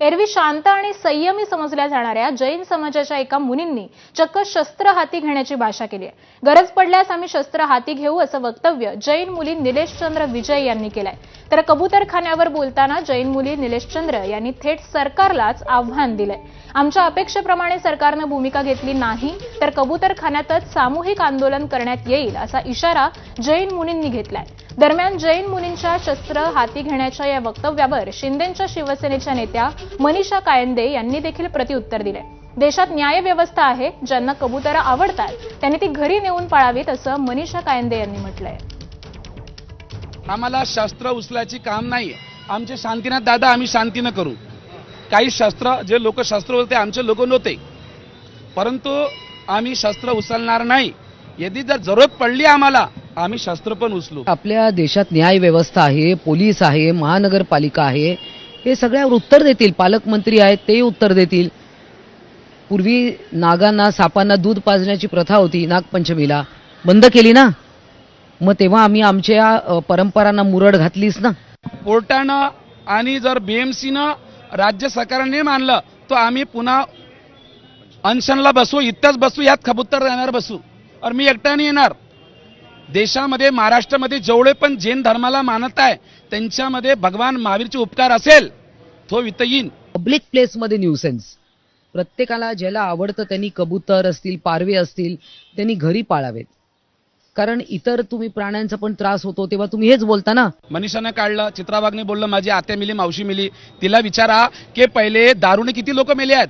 एरवी शांत आणि संयमी समजल्या जाणाऱ्या जैन समाजाच्या एका मुनींनी चक्क शस्त्र हाती घेण्याची भाषा केली आहे. गरज पडल्यास आम्ही शस्त्र हाती घेऊ असं वक्तव्य जैन मुली निलेशचंद्र विजय यांनी केलंय. तर कबूतरखान्यावर बोलताना जैन मुली निलेशचंद्र यांनी थेट सरकारलाच आव्हान दिलंय. आमच्या अपेक्षेप्रमाणे सरकारनं भूमिका घेतली नाही तर कबूतरखान्यातच सामूहिक आंदोलन करण्यात येईल असा इशारा जैन मुनींनी घेतलाय. दरम्यान जैन मुनींच्या शस्त्र हाती घेण्याच्या या वक्तव्यावर शिंदेच्या शिवसेनेच्या नेत्या मनीषा कायंदे यांनी देखील प्रतिउत्तर दिले. देशात न्यायव्यवस्था आहे ज्यांना कबुतरं आवडतात त्यांनी ती घरी नेऊन पाळावीत असं मनीषा कायंदे यांनी म्हटलंय. आम्हाला शस्त्र उचलायची काम नाही आमचे शांतीनाथ दादा आम्ही शांतीनं करू. काही शस्त्र जे लोक शस्त्र होते आमचे लोक नव्हते. परंतु आम्ही शस्त्र उचलणार नाही. यदि जर जरूरत पडली आम्हाला आम्ही शस्त्र पण उचलू. आपल्या देशात न्याय व्यवस्था आहे पोलीस आहे महानगरपालिका आहे हे सगळ्यावर उत्तर देतील पालकमंत्री आहेत ते उत्तर देतील. पूर्वी नागांना सापांना दूध पाजण्याची प्रथा होती नागपंचमीला. बंद केली ना? मग तेव्हा आम्ही आमच्या परंपरांना मुरड घातलीच ना? कोर्टानं आणि जर बीएमसीनं राज्य सरकारने मानलं तर आम्ही पुन्हा अनशनला बसू इथंच बसू यात खबुत्तर राहणार बसू. और मी एकटा नाही येणार. देशामध्ये महाराष्ट्रामध्ये जेवढे पण जैन धर्माला मानत आहे त्यांच्यामध्ये भगवान महावीरचे उपकार असेल तो इथं येईन पब्लिक प्लेसमध्ये न्यूसेन्स प्रत्येकाला ज्याला आवडतं त्यांनी कबूतर असतील पारवे असतील त्यांनी घरी पाळावेत. कारण इतर तुम्ही प्राण्यांचा पण त्रास होतो तेव्हा तुम्ही हेच बोलता ना? मनीषानं काढलं चित्राबागने बोललं माझी आत्या मिली मावशी मिली. तिला विचारा की पहिले दारूने किती लोक मेले आहेत?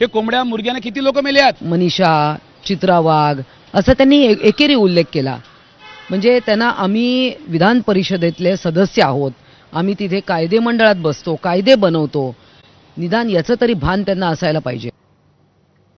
हे कोंबड्या मुर्ग्याने किती लोक मेले आहेत? मनीषा चित्रा वाघ असं त्यांनी एकेरी उल्लेख केला. म्हणजे त्यांना आम्ही विधान परिषदेतले सदस्य आहोत. आम्ही तिथे कायदे मंडळात बसतो कायदे बनवतो. निदान याचं तरी भान त्यांना असायला पाहिजे.